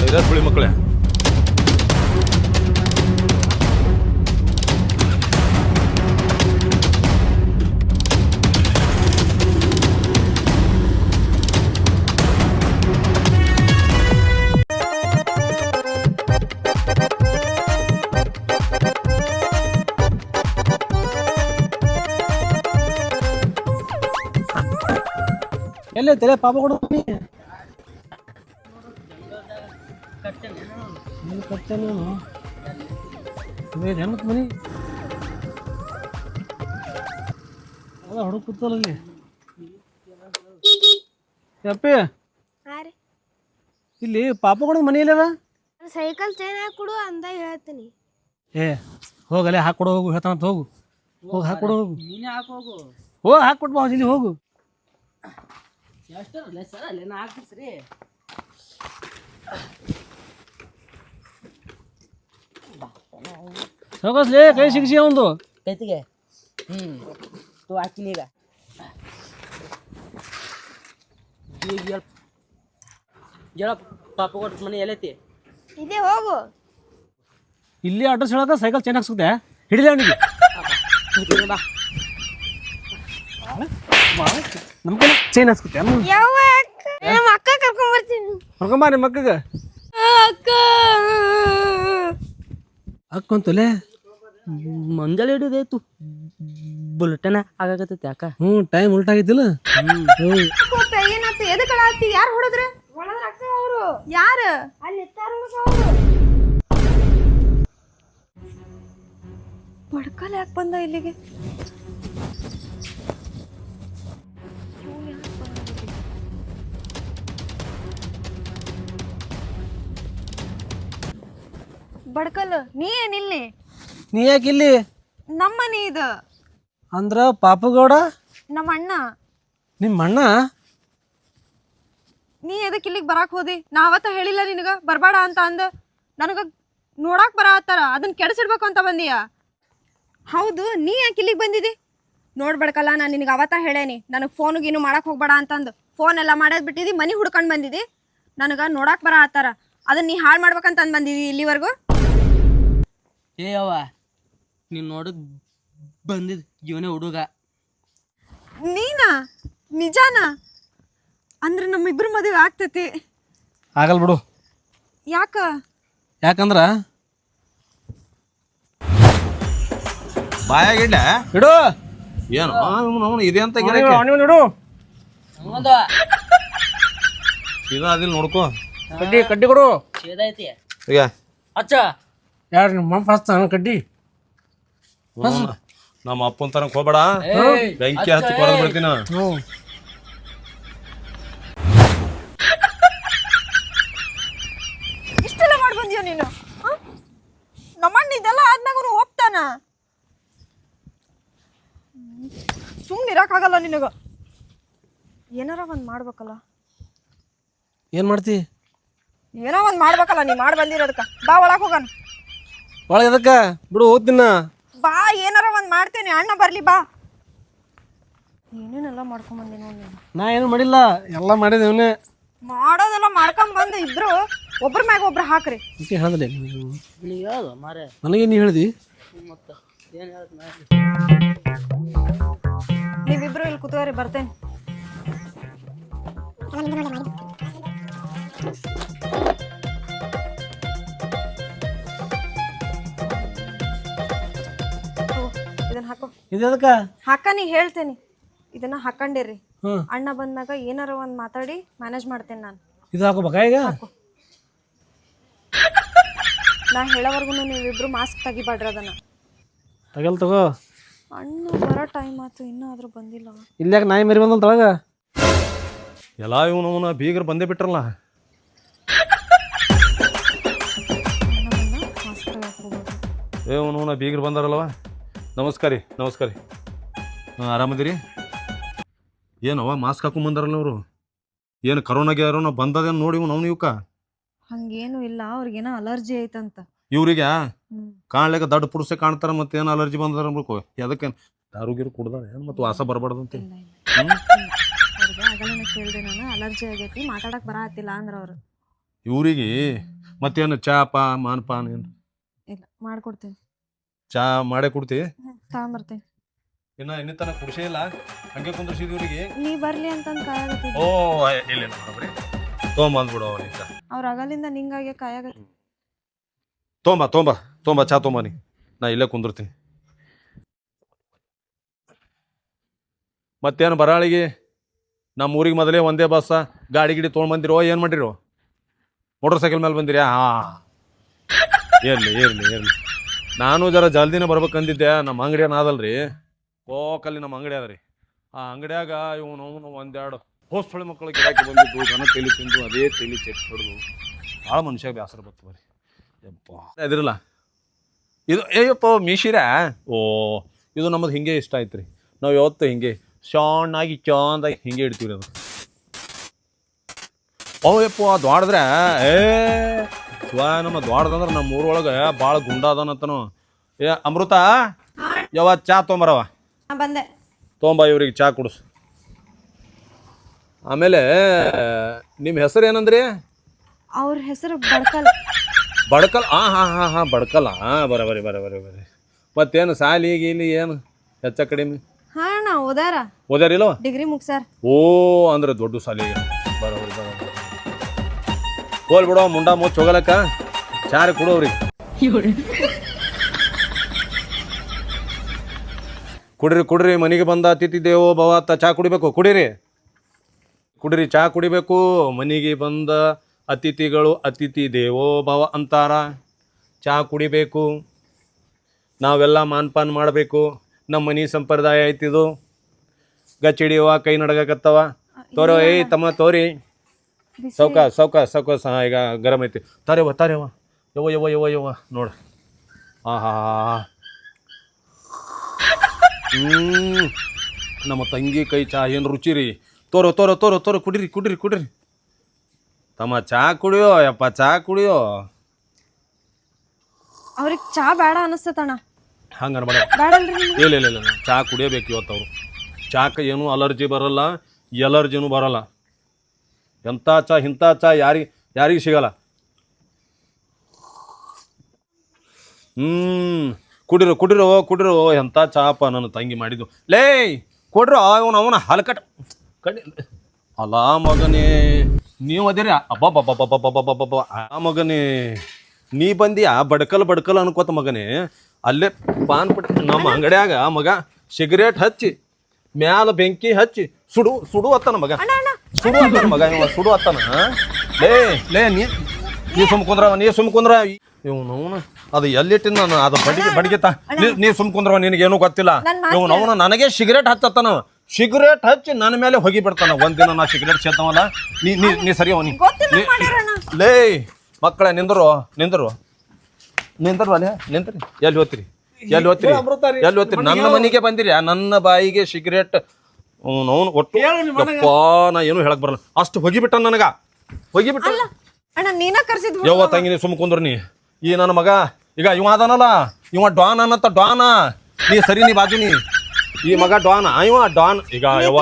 [SPEAKER 1] ಸೈರಸ್ ಹೊಳಿ ಮಕ್ಕಳೇ
[SPEAKER 3] ಎಲ್ಲಿ ತಲೆ ಪಾಪ ನೀನು ಕಟ್ಟೇನೇನು ಹೆಣ್ಣು ಮನಿ. ಅದ ಹುಡುಗ ಕೂತಲ್ಲ ಅಲ್ಲಿ. ಯಪ್ಪಿ. ಇಲ್ಲಿ ಪಾಪಗಳು ಮನಿ ಇಲ್ಲದ
[SPEAKER 6] ಸೈಕಲ್ ಚೈನ್ ಹಾಕೊಡು ಕೊಡು ಅಂದಾಗ ಹೇಳ್ತೀನಿ.
[SPEAKER 3] ಏ ಹೋಗಲ್ಲೇ ಹಾಕೊಡು ಹೋಗು ಹೇಳ್ತಾನಂತ ಹೋಗು. ಹೋಗಿ ಹಾಕೊಡು ಹೋಗು.
[SPEAKER 2] ನೀನೇ ಹಾಕೋಗು
[SPEAKER 3] ಹೋ ಹಾಕೊಟ್ಟು ಬಾ ಇಲ್ಲಿ ಹೋಗು.
[SPEAKER 2] ಎಷ್ಟರಲ್ಲ ಸರ್? ಅಲ್ಲೇ ನಾ ಹಾಕಿಸ್ರಿ
[SPEAKER 3] ಹೋಗಸ್ಲೇ ಕೈ ಸಿಗ್ಸಿ ಅವಂದು.
[SPEAKER 2] ಕೈತಿಗೆ? ಹ್ಞೂ ತೂ ಹಾಕಿನಿ ಈಗ. ಈಗ ಹೇಳ ಹೇಳ ಪಾಪ ಕೊಟ್ಟು ಮನೆ ಎಲ್ಲೈತಿ?
[SPEAKER 6] ಇದೇ ಹೋಗು.
[SPEAKER 3] ಇಲ್ಲಿ ಅಡ್ರೆಸ್ ಹೇಳಕ ಸೈಕಲ್ ಚೇನ್ ಹಾಕ್ಸುತ್ತೆ ಹಿಡಿದೆ ಅವನಿಗೆ.
[SPEAKER 2] ಬಾ.
[SPEAKER 3] ನಮ್ಮ ಕೈ ಚೈನ್
[SPEAKER 6] ಯಾವ ಅಕ್ಕ? ನಮ್ಮ ಅಕ್ಕ ಕರ್ಕೊಂಡ್ ಬರ್ತೀನಿ.
[SPEAKER 3] ಹೊರ್ಕೊಂಬ ನಿಮ್ಮ ಅಕ್ಕಗೆ.
[SPEAKER 6] ಅಕ್ಕ.
[SPEAKER 3] ಅಕ್ಕಂತಲೇ
[SPEAKER 2] ಮಂಜಾಳೆ ಹಿಡಿದಾಯ್ತು ಬುಲೆಟನ ಆಗಾಕತ್ತೈತಿ ಅಕ್ಕ.
[SPEAKER 3] ಹ್ಞೂ ಟೈಮ್ ಉಲ್ಟಾಗಿದ್ದಿಲ್ಲ
[SPEAKER 4] ಏನಾಯ್ತು? ಎದಕ್ಕೆ ಯಾರು ಹೊಡೆದ್ರ?
[SPEAKER 6] ಅಕ್ಕ ಅವರು.
[SPEAKER 4] ಯಾರು?
[SPEAKER 6] ಅಲ್ಲಿ ಅವರು.
[SPEAKER 4] ಬಡ್ಕಲ್ ಯಾಕೆ ಬಂದ ಇಲ್ಲಿಗೆ? ಬಡ್ಕಲ್ ನೀ ಏನಿಲ್ಲಿ
[SPEAKER 3] ನೀ ಯಾಕೆ ಇಲ್ಲಿ?
[SPEAKER 4] ನಮ್ಮನೆ ಇದು.
[SPEAKER 3] ಅಂದ್ರ ಪಾಪುಗೌಡ?
[SPEAKER 4] ನಮ್ಮ ಅಣ್ಣ
[SPEAKER 3] ನಿಮ್ಮ ಅಣ್ಣ
[SPEAKER 4] ನೀ ಎದಕ್ಕೆ ಇಲ್ಲಿಗೆ ಬರಾಕ್ ಹೋದಿ? ನಾ ಅವತ್ತ ಹೇಳಿಲ್ಲ ನಿನಗ ಬರಬೇಡ ಅಂತ ಅಂದ. ನನಗ ನೋಡಾಕ್ ಬರತ್ತಾರ ಅದನ್ನ ಕೆಡಿಸಿಡ್ಬೇಕು ಅಂತ ಬಂದಿಯ? ಹೌದು ನೀ ಯಾಕೆ ಇಲ್ಲಿಗೆ ಬಂದಿದಿ? ನೋಡ್ಬೇಡಕಲ್ಲ ನಾನು ನಿನಗೆ ಅವತ್ತ ಹೇಳೇನಿ. ನನಗೆ ಫೋನು ಗೀನು ಮಾಡಕ್ ಹೋಗ್ಬೇಡ ಅಂತಂದು ಫೋನ್ ಎಲ್ಲ ಮಾಡೋದ್ ಬಿಟ್ಟಿದಿ ಮನಿ ಹುಡ್ಕೊಂಡು ಬಂದಿದಿ. ನನಗ ನೋಡಾಕ್ ಬರ ಆತರ. ಅದನ್ನ ನೀ ಹಾಳು ಮಾಡ್ಬೇಕಂತ ಅಂದ್ ಬಂದಿದಿ ಇಲ್ಲಿವರೆಗೂ?
[SPEAKER 2] ಏ ಅವ್ವ ನೀನ್ ನೋಡಕ್ ಬಂದಿದ್ ಇವನೇ ಹುಡುಗ.
[SPEAKER 4] ನೀನಾ? ನಿಜಾನ? ಅಂದ್ರೆ ನಮ್ಮಿಬ್ರು ಮದುವೆ ಆಗ್ತೈತಿ.
[SPEAKER 3] ಆಗಲ್ ಬಿಡು.
[SPEAKER 4] ಯಾಕ?
[SPEAKER 3] ಯಾಕಂದ್ರ?
[SPEAKER 1] ಬಾಯಾಗಿಡ್ಲ
[SPEAKER 3] ಇಡು.
[SPEAKER 1] ಏನು? ಅವನು ಇದೆ ಅಂತ
[SPEAKER 3] ಇಡು
[SPEAKER 2] ನೋಡು
[SPEAKER 1] ಸೀದಾ ಅದಿಲ್ಲ ನೋಡ್ಕೋ.
[SPEAKER 3] ಕಡ್ಡಿ ಕಡ್ಡಿ ಕೊಡು.
[SPEAKER 2] ಸೇದೈತಿ
[SPEAKER 1] ಈಗ.
[SPEAKER 2] ಅಚ್ಚ
[SPEAKER 3] ಯಾರು ನಿಮ್ಮ ಮಮ್ಮ ಹಚ್ತಾನ ಕಡ್ಡಿ?
[SPEAKER 1] ನಮ್ಮ ಅಪ್ಪನ ತನಕ ಹೋಗ್ಬೇಡ. ಬೆಂಕಿ ಹಚ್ಚಿ ಕೊರದ್ ಬಿಡ್ತೀನ
[SPEAKER 3] ಹ್ಞೂ
[SPEAKER 4] ಇಷ್ಟೆಲ್ಲ ಮಾಡಿ ಬಂದಿಯ ನೀನು? ಹ? ನಮ್ಮಣ್ಣ ಇದೆಲ್ಲ ಅವ್ನು ಹೋಗ್ತಾನ. ಸುಮ್ಮನೆ ಇರಕ್ಕಾಗಲ್ಲ ನಿನಗ. ಏನಾರ ಒಂದ್ ಮಾಡ್ಬೇಕಲ್ಲ.
[SPEAKER 3] ಏನು ಮಾಡ್ತಿ?
[SPEAKER 4] ಏನೋ ಒಂದ್ ಮಾಡ್ಬೇಕಲ್ಲ ನೀ ಮಾಡಿ ಬಂದಿರೋದಕ್ಕ. ಬಾ ಒಳಗ್ ಹೋಗಣ.
[SPEAKER 3] ಒಳಗೆ ಅದಕ್ಕೆ ಬಿಡು ಓದ್ತಿನ
[SPEAKER 4] ಬಾ ಏನಾರ ಒಂದ್ ಮಾಡ್ತೇನೆ. ಅಣ್ಣ ಬರ್ಲಿ ಬಾ. ಏನೇನೆಲ್ಲ ಮಾಡ್ಕೊಂಡ್ ಬಂದಿ ನೋಡಿ
[SPEAKER 3] ನಾ ಏನು ಮಾಡಿಲ್ಲ. ಎಲ್ಲ ಮಾಡಿದೆ ಇವನೇ.
[SPEAKER 4] ಮಾಡೋದೆಲ್ಲ ಮಾಡ್ಕೊಂಡ್ ಬಂದು ಇಬ್ರು. ಒಬ್ರ ಮ್ಯಾಗ ಒಬ್ರು ಹಾಕ್ರಿ.
[SPEAKER 3] ಅದಕ್ಕೆ ಹೇಳಿದೆ.
[SPEAKER 2] ನೀ ಹೇಳು ಮಾರೇ.
[SPEAKER 3] ನನಗೆ ನೀ ಹೇಳ್ದಿ?
[SPEAKER 2] ಮತ್ತೆ ಏನು ಹೇಳ್ತ
[SPEAKER 4] ನೀವಿಬ್ರು ಇಲ್ಲಿ ಕುತ್ಕೋರಿ ಬರ್ತೇನೆ. ಇದನ್ನ ಹಾಕೋ.
[SPEAKER 3] ಇದು ಅದಕ್ಕೆ
[SPEAKER 4] ಹಾಕ ನೀ ಹೇಳ್ತೇನೆ. ಇದನ್ನ ಹಾಕೊಂಡಿರ್ರಿ
[SPEAKER 3] ಹ್ಞೂ
[SPEAKER 4] ಅಣ್ಣ ಬಂದಾಗ ಏನಾರ ಒಂದ್ ಮಾತಾಡಿ ಮ್ಯಾನೇಜ್ ಮಾಡ್ತೇನೆ ನಾನು.
[SPEAKER 3] ಇದು ಹಾಕೋಬೇಕಾ ಈಗ?
[SPEAKER 4] ನಾ ಹೇಳೋವರೆಗೂ ನೀವಿಬ್ರು ಮಾಸ್ಕ್ ತೆಗಿಬೇಡ್ರಿ ಅದನ್ನ.
[SPEAKER 3] ತಗಲ್ ತಗೋ.
[SPEAKER 4] ಅಣ್ಣ ಬರೋ ಟೈಮ್ ಆಯ್ತು ಇನ್ನೂ ಆದ್ರೂ ಬಂದಿಲ್ಲ.
[SPEAKER 3] ಯಾಕೆ ನಾಯಿ ಮರಿ ಬಂದಲ್ ತಳಗ
[SPEAKER 1] ಎಲ್ಲ ಇವನು ಅವನ ಬೀಗರು ಬಂದೇ ಬಿಟ್ರಲ್ಲ.
[SPEAKER 4] ಅಣ್ಣ ಬಂದ ಮಾಸ್ಕ್ ತೆಗಿಯಕ್
[SPEAKER 1] ಏ ಅವನು ಅವನ ಬೀಗರು ಬಂದಾರಲ್ವ ನಮಸ್ಕಾರ ರೀ ನಮಸ್ಕಾರ. ರೀ ಹಾಂ ಆರಾಮದಿರಿ? ಏನವ ಮಾಸ್ಕ್ ಹಾಕೊಂಡ್ ಬಂದಾರಲ್ಲ ಅವರು ಏನು ಕರೋನಾಗೆ ಯಾರೋ ಬಂದದೇನು ನೋಡಿ ನಾವು ಅವ್ನು ಇವಕ್ಕ
[SPEAKER 4] ಹಂಗೇನು ಇಲ್ಲ ಅವ್ರಿಗೇನೋ ಅಲರ್ಜಿ ಐತಂತ.
[SPEAKER 1] ಇವ್ರಿಗೆ? ಕಾಣ್ಲಿಕ್ಕೆ ದೊಡ್ಡ ಪುರುಷೆ ಕಾಣ್ತಾರ ಮತ್ತೆ ಏನು ಅಲರ್ಜಿ ಬಂದಾರ ಅನ್ಬೇಕು ಅದಕ್ಕೆ ದಾರು ಗೀರು ಕುಡ್ದಾರ ಏನು ಮತ್ತು ವಾಸ ಬರಬಾರ್ದಂತೆ?
[SPEAKER 4] ಅವ್ರಿಗೆ ಆಗಲೇ ಕೇಳಿದೆ ನಾನು ಅಲರ್ಜಿ ಆಗೈತಿ ಮಾತಾಡಕ್ ಬರತ್ತಿಲ್ಲ ಅಂದ್ರ ಅವ್ರು.
[SPEAKER 1] ಇವ್ರಿಗೆ ಮತ್ತೇನು ಚಾಪ ಪಾ ಮಾನ್ ಪಾನ್ ಏನು?
[SPEAKER 4] ಇಲ್ಲ ಮಾಡ್ಕೊಡ್ತೀನಿ.
[SPEAKER 1] ಚಾ ಮಾಡೇ ಕೊಡ್ತಿ?
[SPEAKER 4] ತಗೊಂಬರ್ತೀನಿ
[SPEAKER 1] ಇನ್ನ ಇನ್ನಿತನ ಕುಡಿಸೇ ಇಲ್ಲ. ಹಂಗೆ ಕುಂದ್ರಿಸಿದ್ ಇವ್ರಿಗೆ
[SPEAKER 4] ನೀ ಬರ್ಲಿ ಅಂತಂದ್ ಕಾಯಾಗತ್ತಿ
[SPEAKER 1] ಓ ಇಲ್ಲ ನೋಡ್ರಿ ತೊಗೊಂಬಂದ್ಬಿಡು ಅವನಿಂದ
[SPEAKER 4] ಅವ್ರ ಅಗಲಿಂದ ನಿಂಗಾಗೆ ಕಾಯಾಗತ್ತಿ
[SPEAKER 1] ತೊಂಬ ತೊಂಬ ತೊಂಬ ಚಾ ತೊಂಬ ನೀ. ನಾ ಇಲ್ಲೇ ಕುಂದಿರ್ತೀನಿ. ಮತ್ತೇನು ಬರಾಳಿಗೆ? ನಮ್ಮ ಊರಿಗೆ ಮೊದಲೇ ಒಂದೇ ಬಸ್ಸ ಗಾಡಿ ಗಿಡಿ ತೊಗೊಂಡ್ ಬಂದಿರೋ ಏನು ಮಾಡಿರೋ? ಮೋಟರ್ ಸೈಕಲ್ ಮೇಲೆ ಬಂದಿರಿ ಹಾ. ಏನ್ ಏನ್ ಇರ್ಲಿ ನಾನು ಜರ ಜಲ್ದಿನೇ ಬರ್ಬೇಕಂದಿದ್ದೆ ನಮ್ಮ ಅಂಗಡಿ ಅದಲ್ರಿ ಕೋಕಲ್ಲಿ ನಮ್ಮ ಅಂಗಡಿ ಅದ ರೀ. ಆ ಅಂಗಡಿಯಾಗ ಇವನು ಅವನು ಒಂದೆರಡು ಹೋಸ್ಟೊಳೆ ಮಕ್ಕಳು ಗಿಡಕ್ಕೆ ಬಂದಿದ್ದು ಜನ ತೆಲಿ ತಿಂದು, ಅದೇ ತೆಲಿ ಚೆಕ್ ಹೊಡೆದು ಭಾಳ ಮನುಷ್ಯಾಗ ಬೇಸರ ಬತ್ತು ರೀ. ಯಪ್ಪ. ಅದಿರಲ್ಲ. ಇದು ಏಯಪ್ಪ ಮೀಶಿರ? ಓ, ಇದು ನಮ್ಮದು ಹಿಂಗೆ ಇಷ್ಟ ಆಯ್ತು ರೀ. ನಾವು ಯಾವತ್ತು ಹಿಂಗೆ ಶಾಣಾಗಿ ಚಾಂದಾಗಿ ಹಿಂಗೆ ಇಡ್ತೀವಿ ರೀ ಅದು ಅವಯಪ್ಪ ಅದು ಮಾಡಿದ್ರೆ, ಏ ಶಿವ ನಮ್ಮ ದ್ವಾಡದಂದ್ರೆ ನಮ್ಮ ಊರೊಳಗೆ ಭಾಳ ಗುಂಡ ಅದಾನಂತನು ಏ ಅಮೃತ ಯಾವ ಚಾ ತೊಂಬರವ
[SPEAKER 4] ಬಂದೆ.
[SPEAKER 1] ತೊಂಬ ಇವ್ರಿಗೆ ಚಾ ಕುಡಿಸು. ಆಮೇಲೆ ನಿಮ್ಮ ಹೆಸರು ಏನಂದ್ರಿ?
[SPEAKER 4] ಅವ್ರ ಹೆಸರು ಬಡ್ಕಲ್.
[SPEAKER 1] ಬಡ್ಕಲ್? ಹಾಂ ಹಾಂ ಹಾಂ ಹಾಂ ಬಡ್ಕಲ್. ಹಾಂ ಬರ ಬರಿ ಬರ ಬರಿ ಬರಿ. ಮತ್ತೇನು ಸಾಲಿ ಗೀಲಿ ಏನು? ಹೆಚ್ಚ ಕಡಿಮೆ?
[SPEAKER 4] ಹಾ ಅಣ್ಣ ಓದಾರ.
[SPEAKER 1] ಓದ್ಯಾರಿಲ್ಲವ?
[SPEAKER 4] ಡಿಗ್ರಿ ಮುಗ್ಸಾರ
[SPEAKER 1] ಓ ಅಂದ್ರೆ ದೊಡ್ಡ ಸಾಲಿಗೆ ಹೋಲ್ ಬಿಡೋ ಮುಂಡ ಮುಚ್ಚ ಹೋಗಲಕ್ಕ? ಚಾರಿ ಕೊಡೋರಿ ಕುಡ್ರಿ ಕುಡ್ರಿ, ಮನೆಗೆ ಬಂದ ಅತಿಥಿ ದೇವೋ ಭವ ಅಂತ ಚಾ ಕುಡಿಬೇಕು, ಕುಡೀರಿ. ಕುಡ್ರಿ, ಚಾ ಕುಡಿಬೇಕು, ಮನೆಗೆ ಬಂದ ಅತಿಥಿಗಳು ಅತಿಥಿ ದೇವೋ ಭವ ಅಂತಾರ. ಚಾ ಕುಡಿಬೇಕು. ನಾವೆಲ್ಲ ಮಾನ್ಪಾನ್ ಮಾಡಬೇಕು. ನಮ್ಮ ಮನೆ ಸಂಪ್ರದಾಯ ಐತಿದು. ಗಚ್ಚಿಡಿಯವ, ಕೈ ನಡಗಕತ್ತವ. ತೋರೋ, ಏಯ್ ತಮ್ಮ, ತೋರಿ. ಸೌಕ ಸೌಕ ಸೌಕ ಸಹ ಈಗ ಗರಂ ಐತಿ. ತಾರೇವ ತಾರೇವ ಯವ ಯವ ಯವ ಯವ ನೋಡ. ಆಹಾ. ಹಾ ಹ್ಞೂ ನಮ್ಮ ತಂಗಿ ಕೈ ಚಾ ಏನು ರುಚಿ ರೀ ತೋರೋ ತೋರೋ ತೋರೋ ತೋರೋ. ಕುಡಿರಿ ಕುಡಿರಿ ಕುಡಿರಿ. ತಮ್ಮ ಚಾ ಕುಡಿಯೋ ಯಪ್ಪ ಚಾ ಕುಡಿಯೋ.
[SPEAKER 4] ಅವ್ರಿಗೆ ಚಾ ಬೇಡ ಅನಿಸ್ತತಣ್ಣ
[SPEAKER 1] ಹಂಗೆ ಅನ್ಬೇಡ ಇಲ್ಲ ಇಲ್ಲ ಇಲ್ಲ. ಚಾ ಕುಡಿಯಬೇಕು ಇವತ್ತು ಅವರು. ಚಾಕ ಏನು ಅಲರ್ಜಿ ಬರಲ್ಲ ಎಲರ್ಜಿನೂ ಬರಲ್ಲ. ಎಂಥ ಚಾ ಇಂಥ ಚಾ, ಯಾರಿಗೆ ಯಾರಿಗೆ ಸಿಗಲ್ಲ. ಹ್ಞೂ ಕುಡಿರು ಕುಡಿರು ಕುಡಿರು ಎಂಥ ಚಾಪ ನನ್ನ ತಂಗಿ ಮಾಡಿದ್ದು. ಲೇ, ಕೊಡ್ರು, ಅವನು, ಅವನ ಹಲಕಟ್. ಕಡಿ ಅಲ್ಲ ಮಗನೇ, ನೀವು ಅದೀರಿ ಅಬ್ಬಬ್ಬಬ್ಬಬ್ಬಬ್ಬಬ್ಬಬ್ಬ ಆ ಮಗನೇ, ನೀ ಬಂದಿ ಬಡ್ಕಲ್ ಬಡ್ಕಲ್ ಅನ್ಕೋತ ಮಗನೇ. ಅಲ್ಲೇ ಪಾನ್ ಪಟ್ಟಿ ನಮ್ಮ ಅಂಗಡ್ಯಾಗ ಮಗ ಸಿಗರೇಟ್ ಹಚ್ಚಿ, ಮ್ಯಾಲ ಬೆಂಕಿ ಹಚ್ಚಿ ಸುಡು ಸುಡು ಅತ್ತ ಮಗ. ಸುಡು ಅಂತ ಮಗ ಇವ ಸುಡು ಅತ್ತನ ಲೇ ಲೇ ನೀ ನೀ ಸುಮ್ ಕುಂದ್ರವ ನೀ ಸುಮ್ ಕುಂದ್ರ ಇವನವನ ಅದು ಎಲ್ಲಿಟ್ಟಿನ ನಾನು? ಅದು ಬಡಿಗೆ ಬಡಿಗೆತ ನೀ ನೀ ಸುಮ್ ಕುಂದ್ರವ ನಿನಗೇನು ಗೊತ್ತಿಲ್ಲ. ಇವನವನ ಅವನು ನನಗೆ ಸಿಗರೇಟ್ ಹಚ್ಚತ್ತಾನ. ಸಿಗರೇಟ್ ಹಚ್ಚಿ ನನ್ನ ಮೇಲೆ ಹೋಗಿ ಬಿಡ್ತಾನ. ಒಂದಿನ ನಾ ಸಿಗರೇಟ್ ಸೇತವಲ್ಲ ನೀ ನೀ ನೀ ಸರಿ ಅವನಿ ಲೇ ಮಕ್ಕಳ ನಿಂದರು ನಿಂದರು. ನಿಂದರು. ಅಲ್ಲೇ ನಿಂತರಿ ಎಲ್ಲಿ ಹೋಗ್ತೀರಿ ಎಲ್ಲಿ ಹೋಗ್ತೀರಿ ಎಲ್ಲಿ ಹೋಗ್ತೀರಿ ನನ್ನ ಮನೆಗೆ ಬಂದಿರಿ. ನನ್ನ ಬಾಯಿಗೆ ಸಿಗರೇಟ್ ಅವನು ಒಟ್ಟು ಯಪ್ಪಾ, ನಾ ಏನು ಹೇಳಕ್ ಬರಲ್ಲ. ಅಷ್ಟು ಹೋಗಿಬಿಟ್ಟ ನನಗ. ಹೋಗಿಬಿಟ್ಟ
[SPEAKER 4] ಅಣ್ಣ ನೀನ ಕರ್ಸಿದ್
[SPEAKER 1] ಯವ್ವ ತಂಗಿ ನೀ ಸುಮ್ ಕುಂದ್ರ ನೀ. ಈ ನನ್ನ ಮಗ ಈಗ ಇವ ಅದಾನಲ್ಲ ಇವ ಡಾನ್ ಅನ್ನತ್ತ ಡಾನ. ನೀ ಸರಿ ನೀ ಬಾಜು ನೀ. ಈ ಮಗ ಡಾನ್ ಇವ ಡಾನ್. ಈಗ ಯವ್ವ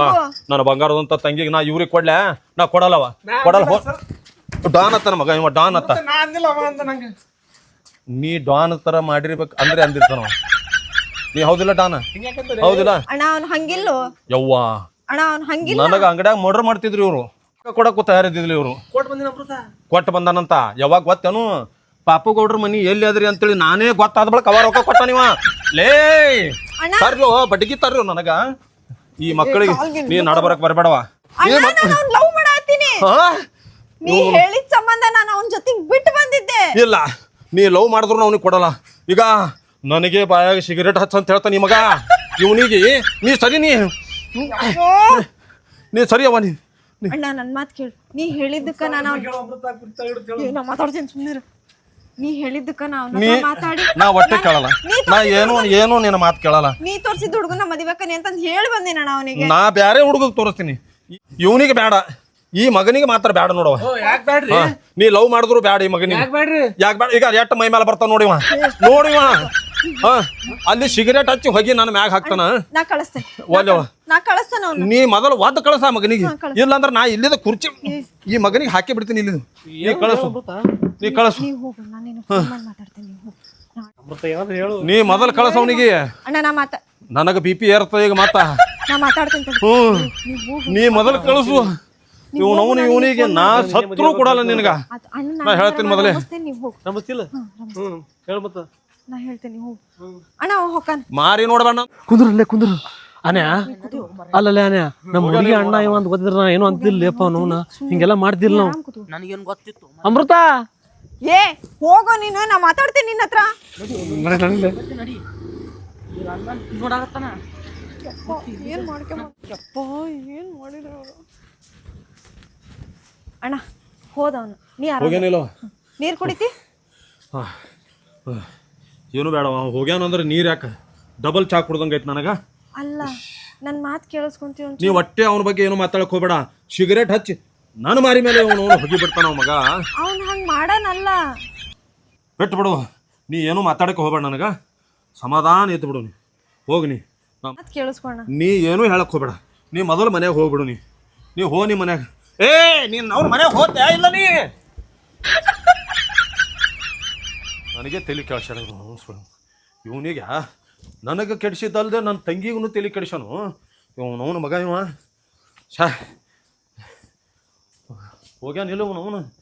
[SPEAKER 1] ನನ್ನ ಬಂಗಾರದಂತ ತಂಗಿಗೆ ನಾ ಇವ್ರಿಗೆ ಕೊಡ್ಲೆ? ನಾ ಕೊಡಲ್ಲವ? ಕೊಡಲ್ಲ ಹೋ ಡಾನ್ ಅತ್ತ ಮಗ ಇವ ಡಾನ್ ಅತ್ತ.
[SPEAKER 3] ನಾ ಅಂದಿಲ್ಲ ಅವ ಅಂದ ನಂಗೆ.
[SPEAKER 1] ನೀ ಡಾನ್ ತರ ಮಾಡಿರ್ಬೇಕು ಅಂದ್ರೆ ಅಂದಿರ್ತಾನ ಅವ. ನೀ ಹೌದಿಲ್ಲ ಟಾನ? ಹೌದಿಲ್ಲ?
[SPEAKER 4] ಅಣ್ಣ ಅವ್ನು ಹಂಗಿಲ್ಲೋ.
[SPEAKER 1] ಯವ್ವ?
[SPEAKER 4] ಅಣ್ಣ ಅವ್ನು ಹಂಗಿಲ್ಲ.
[SPEAKER 1] ನನಗ ಅಂಗಡ್ಯಾಗ ಮರ್ಡರ್ ಮಾಡ್ತಿದ್ರು ಇವರು. ಕೊಡಕ್ಕೂ ತಯಾರಿದ್ದಿಲ್ಲ ಇವರು.
[SPEAKER 3] ಕೋಟ್ ಬಂದಿನ ಅಮೃತ?
[SPEAKER 1] ಕೊಟ್ಟು ಬಂದಾನಂತ. ಯಾವಾಗ ಗೊತ್ತೇನು? ಪಾಪು ಗೌಡ್ರ ಮನಿ ಎಲ್ಲಿ ಅದ್ರಿ ಅಂತೇಳಿ ನಾನೇ ಗೊತ್ತಾದ ಬಳಿಕ ಅವ ರೊಕ್ಕ ಕೊಟ್ಟ ನೀವ. ಲೇ! ತರ್ಲು ಬಡ್ಗಿ ತರ್ಲು ನನಗ. ಈ ಮಕ್ಕಳಿಗೆ ನೀ ನಡಬರಕ್ ಬರಬೇಡವ.
[SPEAKER 4] ಅಣ್ಣ ನಾನು ಅವ್ನ್ ಲವ್ ಮಾಡಾತೀನಿ ನೀ ಹೇಳಿದ ಸಂಬಂಧ ನಾನು ಅವನ ಜೊತೆಗೆ ಬಿಟ್ಟು ಬಂದಿದ್ದೆ.
[SPEAKER 1] ಇಲ್ಲ. ನೀ ಲವ್ ಮಾಡಿದ್ರು ಅವನಿಗೆ ಕೊಡಲ್ಲ. ಈಗ ನನಗೆ ಬಾಯಾಗ ಸಿಗರೇಟ್ ಹಚ್ಚ ಅಂತ ಹೇಳ್ತಾನೆ ನಿಮಗ ಇವನಿಗೆ ನೀ ಸರಿ ನೀ ನೀ ಸರಿ ಅವ ನೀ
[SPEAKER 4] ಅಣ್ಣ ನನ್ ಮಾತು ಕೇಳು. ನೀ ಹೇಳಿದ್ದಕ್ಕ ನಾನು ನಾ ಮಾತಾಡ್ತೀನಿ ಸುಮ್ಮನೆ ನೀ ಹೇಳಿದ್ದಕ್ಕ ನಾವು ಅವ್ನ
[SPEAKER 1] ನೀ
[SPEAKER 4] ಮಾತಾಡಿ.
[SPEAKER 1] ನಾ ಒಟ್ಟೆ ಕೇಳಲ್ಲ. ನಾ ಏನು ಏನು ನಿನ್ನ ಮಾತು ಕೇಳಲ್ಲ.
[SPEAKER 4] ನೀ ತೋರಿಸಿದ ಹುಡುಗನ ಮದಿಬೇಕನಿ ಅಂತ ಹೇಳಿ ಬಂದಿನ ಅಣ್ಣ ಅವನಿಗೆ.
[SPEAKER 1] ನಾ ಬ್ಯಾರೆ ಹುಡುಗ ತೋರಿಸ್ತೀನಿ. ಇವನಿಗೆ ಬೇಡ ಈ ಮಗನಿಗೆ ಮಾತ್ರ ಬೇಡ ನೋಡವ ನೀ ಲವ್ ಮಾಡಿದ್ರು ಬೇಡ ಈ ಮಗನಿಗೆ.
[SPEAKER 3] ಯಾಕೆ
[SPEAKER 1] ಬೇಡ ಈಗ ಎಟ್ಟು ಮೈ ಮೇಲೆ ಬರ್ತಾವ ನೋಡಿವ ನೋಡಿವ ಹಾ ಅಲ್ಲಿ ಸಿಗರೇಟ್ ಹಚ್ಚಿ ಹೋಗಿ ನನ್ನ ಮ್ಯಾಗ ಹಾಕ್ತಾನ.
[SPEAKER 4] ನಾ ಕಳಿಸ್ತೇನೆ. ನಾ ಕಳಿಸ್ತೇನೆ ಅವ್ನ.
[SPEAKER 1] ನೀ ಮೊದಲು ಒದ್ದು ಕಳಸ ಮಗನಿಗೆ. ಇಲ್ಲಾಂದ್ರೆ ನಾ ಇಲ್ಲಿದ ಕುರ್ಚಿ ಈ ಮಗನಿಗೆ ಹಾಕಿ ಬಿಡ್ತೀನಿ ಇಲ್ಲಿ. ನೀ ಕಳಸು. ನೀ ಕಳಸು.
[SPEAKER 4] ನೀ ಹೋಗು ನಾನು ನಿನ್ನ ಫೋನ್ ಮಾಡಿ ಮಾತಾಡ್ತೇನೆ ನೀ ಹೋಗು. ನಾ-
[SPEAKER 3] ಅಮೃತ ಏನಾದ್ರು ಹೇಳು.
[SPEAKER 1] ನೀ ಮೊದಲು ಕಳಸ ಅವನಿಗೆ.
[SPEAKER 4] ಅಣ್ಣ ನಾ ಮಾತಾ
[SPEAKER 1] ನನಗೆ ಬಿ ಪಿ ಏರ್ತ ಈಗ ಮಾತ.
[SPEAKER 4] ನಾ ಮಾತಾಡ್ತೇನೆ ತಡಿ.
[SPEAKER 1] ಹ್ಞೂ. ನೀ ಮೊದಲು ಕಳಸು. ಇವನವನು ಅವನು ಇವನಿಗೆ ನಾ ಸತ್ರು ಕೊಡಲ್ಲ ನಿನಗ.
[SPEAKER 4] ಆತ್ ಅಣ್ಣ
[SPEAKER 1] ನಾ ಹೇಳ್ತೀನಿ ಮೊದಲೇ.
[SPEAKER 4] ನೀವು ಹೋಗು.
[SPEAKER 3] ನಂಬತ್ತಿಲ್ಲ ಹ್ಮ್ ಹೇಳು ಮತ್ತ.
[SPEAKER 4] ನಾ ಹೇಳ್ತೇನೆ ಹೋಗು. ಅಣ್ಣ ಹೊಕ್ಕನ್
[SPEAKER 1] ಮಾರಿ ನೋಡಬಣ್ಣ.
[SPEAKER 3] ಕುಂದ್ರಲ್ಲೇ ಕುಂದ್ರ ಅನ್ಯ ಅಲ್ಲಲ್ಲೇ ಅನ್ಯ ನಮ್ಮ ಹುಡುಗಿ ಅಣ್ಣ ಇವ ಅಂತ ಗೊತ್ತಿದ್ರ ನಾ ಏನೋ ಅಂತಿಲ್ಲಪ್ಪ ನೋನ ಹಿಂಗೆಲ್ಲ ಮಾಡ್ತಿಲ್ಲ ನಾವು.
[SPEAKER 2] ನನಗೇನು ಗೊತ್ತಿತ್ತು?
[SPEAKER 3] ಅಮೃತ!
[SPEAKER 7] ಏ ಹೋಗೋ ನೀನು ನಾ ಮಾತಾಡ್ತೀನಿ ನಿನ್ನ ಹತ್ರ.
[SPEAKER 4] ಏನು ಏನು ಮಾಡಿದ್ರು ಅಣ್ಣ ಹೋದವನು ನೀ ನೀರು ಕುಡಿತಿ?
[SPEAKER 1] ಏನು ಹೋಗ್ಯಾನ ಹೋಗ್ಯಾನಂದ್ರೆ ನೀರು ಯಾಕೆ? ಡಬಲ್ ಚಾಕ್ ಕುಡ್ದಂಗೆ ಐತೆ ನನಗೆ.
[SPEAKER 4] ಅಲ್ಲ ನನ್ನ ಮಾತು ಕೇಳಿಸ್ಕೊಂತೀವಿ
[SPEAKER 1] ನೀವ್ ಒಟ್ಟೆ ಅವನ ಬಗ್ಗೆ ಏನು ಮಾತಾಡಕ್ ಹೋಗ್ಬೇಡ. ಸಿಗರೇಟ್ ಹಚ್ಚಿ ನನ್ನ ಮಾರಿ ಮೇಲೆ ಅವನು ಹೋಗಿ ಬಿಡ್ತಾನ ಅವ ಮಗ.
[SPEAKER 4] ಅವ್ನು ಹಂಗೆ ಮಾಡನಲ್ಲ.
[SPEAKER 1] ಬಿಟ್ಟು ಬಿಡು ನೀ ಏನು ಮಾತಾಡಕ್ಕೆ ಹೋಗ್ಬೇಡ ನನಗೆ. ಸಮಾಧಾನ ಇತ್ತು ಬಿಡು ನೀ. ಹೋಗಿ ನೀ.
[SPEAKER 4] ಮಾತು ಕೇಳಿಸ್ಕೋಣ.
[SPEAKER 1] ನೀ ಏನೂ ಹೇಳಕ್ ಹೋಗ್ಬೇಡ. ನೀ ಮೊದಲು ಮನೆಗೆ ಹೋಗ್ಬಿಡು ನೀ. ನೀ ಹೋ ನೀ ಮನ್ಯಾಗ ಏ ನೀನ್ ಅವ್ರ ಮನೆಗೆ ಹೋಗ್ತಾ ಇಲ್ಲ ನೀ? ನನಗೆ ತಲೆ ಕೆಡ್ಸ್ಯಾರ ಇವನಿಗೆ ನನಗೆ ಕೆಡಿಸಿದ್ದಲ್ದೆ ನನ್ನ ತಂಗಿಗೂ ತಲೆ ಇವನು ಇವನವನ ಮಗ ಇವ. ಶಾ ಹೋಗ್ಯಾನಿಲ್ಲ ಅವನು.